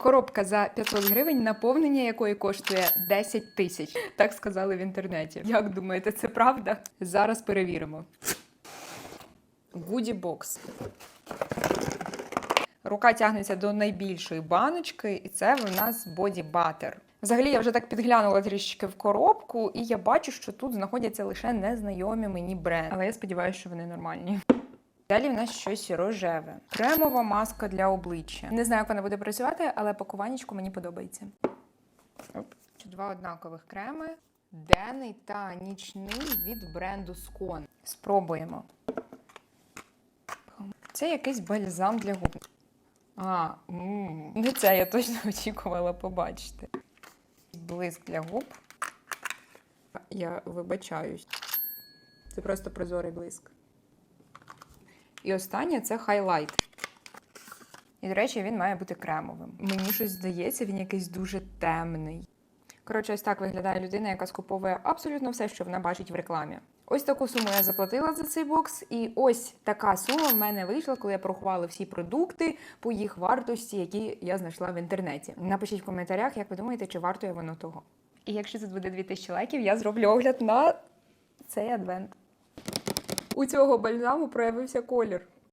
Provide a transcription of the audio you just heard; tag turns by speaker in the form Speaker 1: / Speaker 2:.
Speaker 1: коробка за 500 гривень, наповнення якої коштує 10 тисяч. Так сказали в інтернеті. Як думаєте, це правда? Зараз перевіримо. Goodie Box. Рука тягнеться до найбільшої баночки, і це в нас Butter. Взагалі, я вже так підглянула трішечки в коробку, і я бачу, що тут знаходяться лише незнайомі мені бренди. Але я сподіваюся, що вони нормальні. Далі в нас щось рожеве. Кремова маска для обличчя. Не знаю, як вона буде працювати, але пакуваннячку мені подобається. Оп. Два однакових креми. Денний та нічний від бренду Скон. Спробуємо. Це якийсь бальзам для губ. А, м, не це я точно очікувала побачити. Блиск для губ. Я вибачаюсь. Це просто прозорий блиск. І останнє це хайлайт. І, до речі, він має бути кремовим. Мені щось здається, він якийсь дуже темний. Коротше, ось так виглядає людина, яка скуповує абсолютно все, що вона бачить в рекламі. Ось таку суму я заплатила за цей бокс, і ось така сума в мене вийшла, коли я порахувала всі продукти по їх вартості, які я знайшла в інтернеті. Напишіть в коментарях, як ви думаєте, чи вартує воно того. І якщо тут буде 2000 лайків, я зроблю огляд на цей адвент. У цього бальзаму проявився колір.